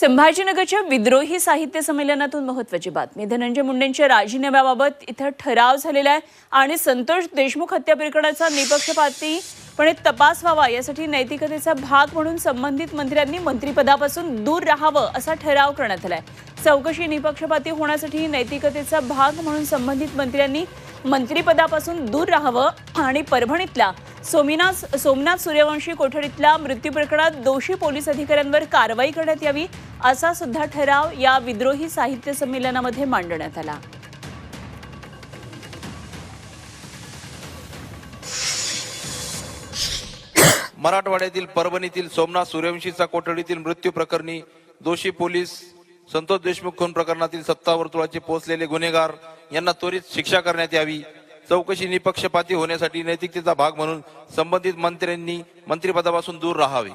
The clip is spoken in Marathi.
संभाजीनगरच्या विद्रोही साहित्य संमेलनातून महत्वाची बातमी. धनंजय मुंडेंच्या राजीनाम्याबाबत इथं ठराव झालेला आहे आणि संतोष देशमुख हत्या प्रकरणाचा निपक्षपातीपणे तपास व्हावा यासाठी नैतिकतेचा भाग म्हणून संबंधित मंत्र्यांनी मंत्रिपदापासून दूर राहावं असा ठराव करण्यात आलाय. चौकशी निपक्षपाती होण्यासाठी नैतिकतेचा भाग म्हणून संबंधित मंत्र्यांनी मंत्रिपदापासून दूर राहावं आणि परभणीतल्या सोमनाथ सोमनाथ सूर्यवंशी कोठडीतल्या मृत्यू प्रकरणात दोषी पोलीस अधिकाऱ्यांवर कारवाई करण्यात यावी असा सुद्धा ठराव या विद्रोही साहित्य संमेलनामध्ये मांडण्यात आला. मराठवाड्यातील परभणीतील सोमनाथ सूर्यवंशीचा कोठडीतील मृत्यू प्रकरणी दोषी पोलीस संतोष देशमुख खून प्रकरणातील सत्ता वर्तुळाचे पोहोचलेले गुन्हेगार यांना त्वरित शिक्षा करण्यात यावी. चौकशी निपक्षपाती होण्यासाठी नैतिकतेचा भाग म्हणून संबंधित मंत्र्यांनी मंत्रिपदापासून दूर राहावे.